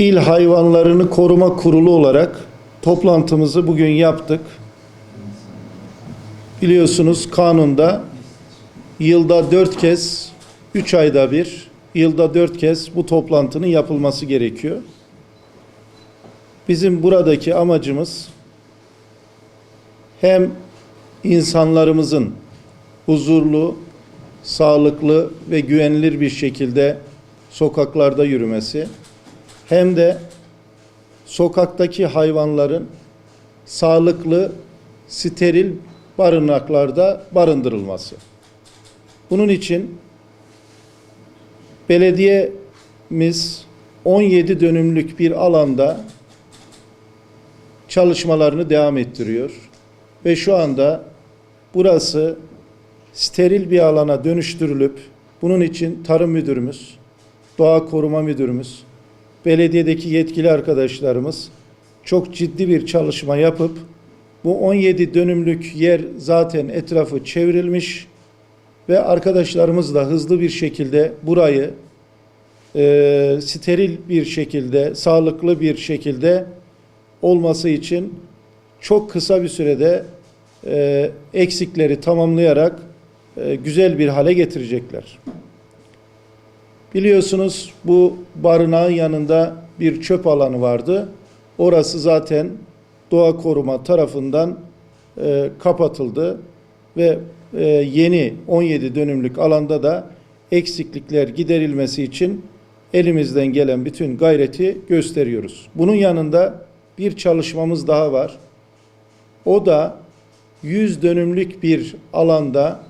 İl Hayvanlarını Koruma Kurulu olarak toplantımızı bugün yaptık. Biliyorsunuz kanunda yılda dört kez, üç ayda bir, yılda dört kez bu toplantının yapılması gerekiyor. Bizim buradaki amacımız hem insanlarımızın huzurlu, sağlıklı ve güvenilir bir şekilde sokaklarda yürümesi hem de sokaktaki hayvanların sağlıklı, steril barınaklarda barındırılması. Bunun için belediyemiz 17 dönümlük bir alanda çalışmalarını devam ettiriyor ve şu anda burası steril bir alana dönüştürülüp bunun için tarım müdürümüz, doğa koruma müdürümüz, belediyedeki yetkili arkadaşlarımız çok ciddi bir çalışma yapıp bu 17 dönümlük yer zaten etrafı çevrilmiş ve arkadaşlarımız da hızlı bir şekilde burayı e, steril bir şekilde, sağlıklı bir şekilde olması için çok kısa bir sürede e, eksikleri tamamlayarak e, güzel bir hale getirecekler. Biliyorsunuz bu barınağın yanında bir çöp alanı vardı. Orası zaten doğa koruma tarafından e, kapatıldı ve e, yeni 17 dönümlük alanda da eksiklikler giderilmesi için elimizden gelen bütün gayreti gösteriyoruz. Bunun yanında bir çalışmamız daha var. O da 100 dönümlük bir alanda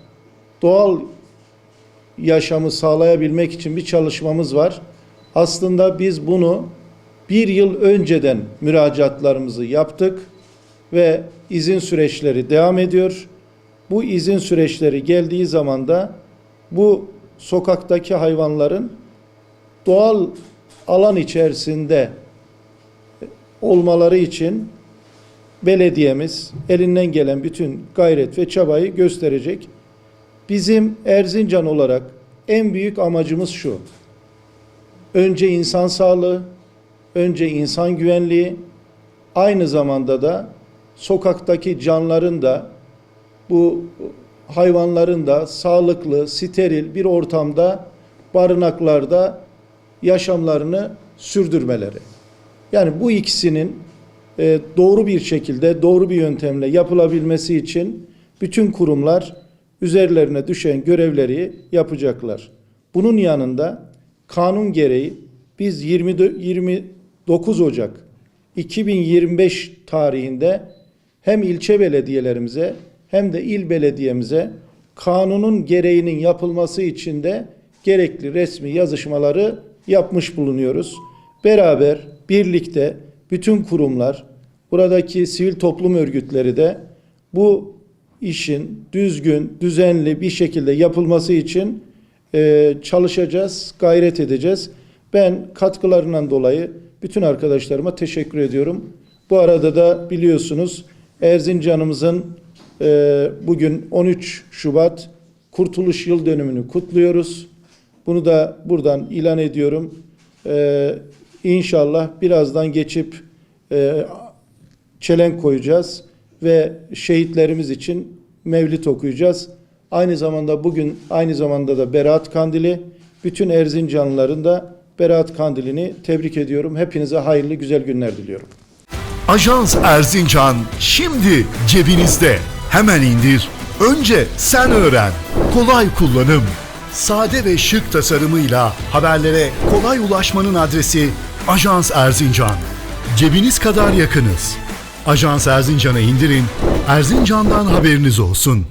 doğal yaşamı sağlayabilmek için bir çalışmamız var. Aslında biz bunu bir yıl önceden müracaatlarımızı yaptık ve izin süreçleri devam ediyor. Bu izin süreçleri geldiği zaman da bu sokaktaki hayvanların doğal alan içerisinde olmaları için belediyemiz elinden gelen bütün gayret ve çabayı gösterecek. Bizim Erzincan olarak en büyük amacımız şu. Önce insan sağlığı, önce insan güvenliği, aynı zamanda da sokaktaki canların da bu hayvanların da sağlıklı, steril bir ortamda barınaklarda yaşamlarını sürdürmeleri. Yani bu ikisinin e, doğru bir şekilde, doğru bir yöntemle yapılabilmesi için bütün kurumlar üzerlerine düşen görevleri yapacaklar. Bunun yanında kanun gereği biz 20, 29 Ocak 2025 tarihinde hem ilçe belediyelerimize hem de il belediyemize kanunun gereğinin yapılması için de gerekli resmi yazışmaları yapmış bulunuyoruz. Beraber, birlikte bütün kurumlar, buradaki sivil toplum örgütleri de bu işin düzgün, düzenli bir şekilde yapılması için e, çalışacağız, gayret edeceğiz. Ben katkılarından dolayı bütün arkadaşlarıma teşekkür ediyorum. Bu arada da biliyorsunuz Erzincan'ımızın e, bugün 13 Şubat Kurtuluş Yıl Dönümünü kutluyoruz. Bunu da buradan ilan ediyorum. E, inşallah birazdan geçip e, çelenk koyacağız ve şehitlerimiz için mevlit okuyacağız. Aynı zamanda bugün aynı zamanda da Berat Kandili. Bütün Erzincanlıların da Berat Kandili'ni tebrik ediyorum. Hepinize hayırlı güzel günler diliyorum. Ajans Erzincan şimdi cebinizde. Hemen indir. Önce sen öğren. Kolay kullanım. Sade ve şık tasarımıyla haberlere kolay ulaşmanın adresi Ajans Erzincan. Cebiniz kadar yakınız. Ajans Erzincan'ı indirin. Erzincan'dan haberiniz olsun.